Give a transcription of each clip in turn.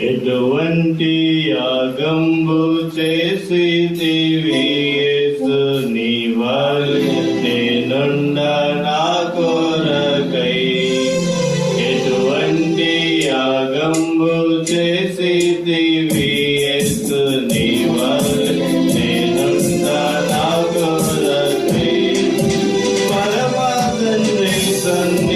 ఎటువంటి యాగంబు చేసి నీ వాళ్ళు నేనుండా నా కోరకై. ఎటువంటి యాగంబు చేసి నీ వాళ్ళు నేనుండా నా కోరకై. పరమాత్మ సన్ని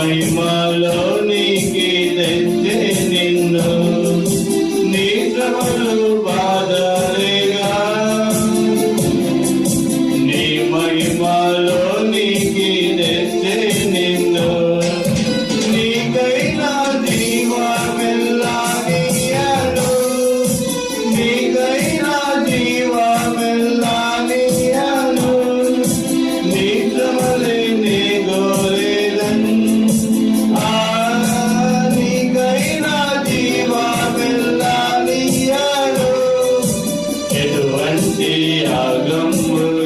my love. Christi, Adam, will.